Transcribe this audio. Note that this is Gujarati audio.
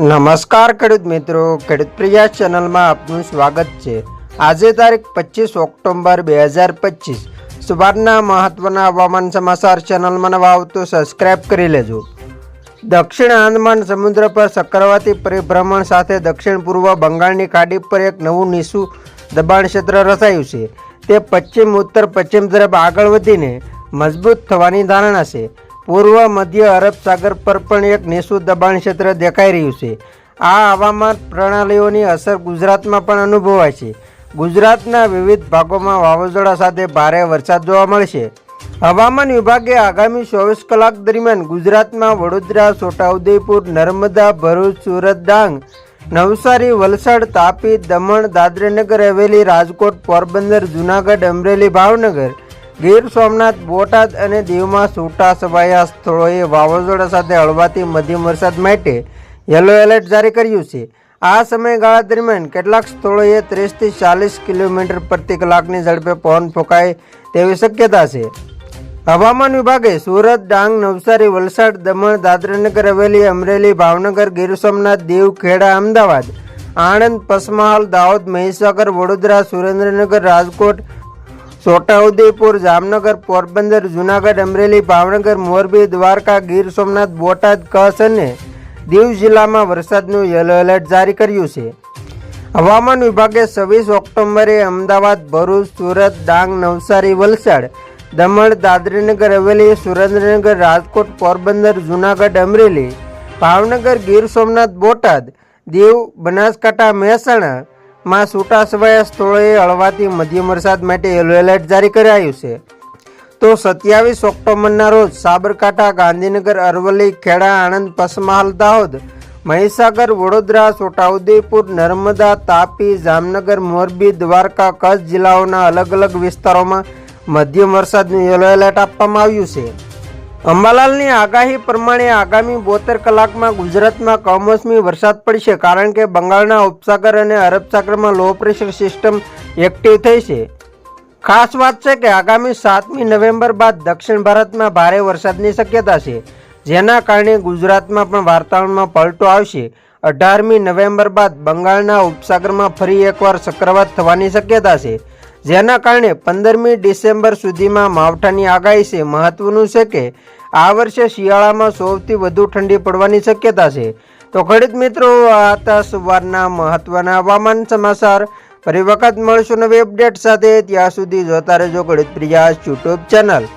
નમસ્કાર ખેડૂત મિત્રો. ખેડૂત પ્રિયા ચેનલમાં આપનું સ્વાગત છે. આજે તારીખ પચીસ ઓક્ટોબર બે હજાર પચીસ. સવારના મહત્વના હવામાન સમાચાર ચેનલમાં નવા આવતો સબસ્ક્રાઇબ કરી લેજો. દક્ષિણ આંદમાન સમુદ્ર પર ચક્રવાતી પરિભ્રમણ સાથે દક્ષિણ પૂર્વ બંગાળની ખાડી પર એક નવું નીસું દબાણ ક્ષેત્ર રચાયું છે. તે પશ્ચિમ ઉત્તર પશ્ચિમ તરફ આગળ વધીને મજબૂત થવાની ધારણા છે. પૂર્વ મધ્ય અરબ સાગર પર પણ એક નીસું દબાણ ક્ષેત્ર દેખાઈ રહ્યું છે. આ હવામાન પ્રણાલીઓની અસર ગુજરાતમાં પણ અનુભવાય છે. ગુજરાતના વિવિધ ભાગોમાં વાવાઝોડા સાથે ભારે વરસાદ જોવા મળશે. હવામાન વિભાગે આગામી ચોવીસ કલાક દરમિયાન ગુજરાતમાં વડોદરા, છોટાઉદેપુર, નર્મદા, ભરૂચ, સુરત, ડાંગ, નવસારી, વલસાડ, તાપી, દમણ દાદરાનગર હવેલી, રાજકોટ, પોરબંદર, જુનાગઢ, અમરેલી, ભાવનગર ગીર સોમનાથ, બોટાદ અને દીવમાં છૂટા છવાયા સ્થળોએ વાવાઝોડા સાથે હળવાથી મધ્યમ વરસાદ માટે યલો એલર્ટ જારી કર્યું છે. આ સમયગાળા દરમિયાન કેટલાક સ્થળોએ ત્રીસથી ચાલીસ કિલોમીટર પ્રતિ કલાકની ઝડપે પવન ફૂંકાય તેવી શક્યતા છે. હવામાન વિભાગે સુરત, ડાંગ, નવસારી, વલસાડ, દમણ, દાદરાનગર, હવેલી, અમરેલી, ભાવનગર, ગીર સોમનાથ, દીવ, ખેડા, અમદાવાદ, આણંદ, પસમહાલ, દાહોદ, મહીસાગર, વડોદરા, સુરેન્દ્રનગર, રાજકોટ છોટાઉદેપુર, જામનગર, પોરબંદર, જુનાગઢ, અમરેલી, ભાવનગર, મોરબી, દ્વારકા, ગીર સોમનાથ, બોટાદ, કચ્છ અને દીવ જિલ્લામાં વરસાદનું યલો એલર્ટ જારી કર્યું છે. હવામાન વિભાગે છવ્વીસ ઓક્ટોબરે અમદાવાદ, ભરૂચ, સુરત, ડાંગ, નવસારી, વલસાડ, દમણ, દાદરીનગર હવેલી, સુરેન્દ્રનગર, રાજકોટ, પોરબંદર, જુનાગઢ, અમરેલી, ભાવનગર, ગીર સોમનાથ, બોટાદ, દીવ, બનાસકાંઠા, મહેસાણા માં છૂટાછવાયા સ્થળોએ હળવાથી મધ્યમ વરસાદ માટે યલો એલર્ટ જારી કરાયું છે. તો સત્યાવીસ ઓક્ટોબરના રોજ સાબરકાંઠા, ગાંધીનગર, અરવલ્લી, ખેડા, આણંદ, પસમહાલ, દાહોદ, મહીસાગર, વડોદરા, છોટાઉદેપુર, નર્મદા, તાપી, જામનગર, મોરબી, દ્વારકા, કચ્છ જિલ્લાઓના અલગ અલગ વિસ્તારોમાં મધ્યમ વરસાદનું યલો એલર્ટ આપવામાં આવ્યું છે. અંબાલાલની આગાહી પ્રમાણે આગામી બોતેર કલાકમાં ગુજરાતમાં કમોસમી વરસાદ પડશે કારણ કે બંગાળના ઉપસાગર અને અરબ સાગરમાં લો પ્રેશર સિસ્ટમ એક્ટિવ થઈ છે. ખાસ વાત છે કે આગામી સાતમી નવેમ્બર બાદ દક્ષિણ ભારતમાં ભારે વરસાદની શક્યતા છે, જેના કારણે ગુજરાતમાં પણ વાતાવરણમાં પલટો આવશે. અઢારમી નવેમ્બર બાદ બંગાળના ઉપસાગરમાં ફરી એકવાર ચક્રવાત થવાની શક્યતા છે. જેના કારણે પંદરમી ડિસેમ્બર સુધીમાં માવઠાની આગાહી છે. મહત્વનું છે કે આ વર્ષે શિયાળામાં સૌથી વધુ ઠંડી પડવાની શક્યતા છે. તો ખેડૂત મિત્રો આ સવારના મહત્વના હવામાન સમાચાર. ફરી વખત મળશું નવી અપડેટ સાથે. ત્યાં સુધી જોતા રહેજો ખેડૂત પ્રિયાસ યુટ્યુબ ચેનલ.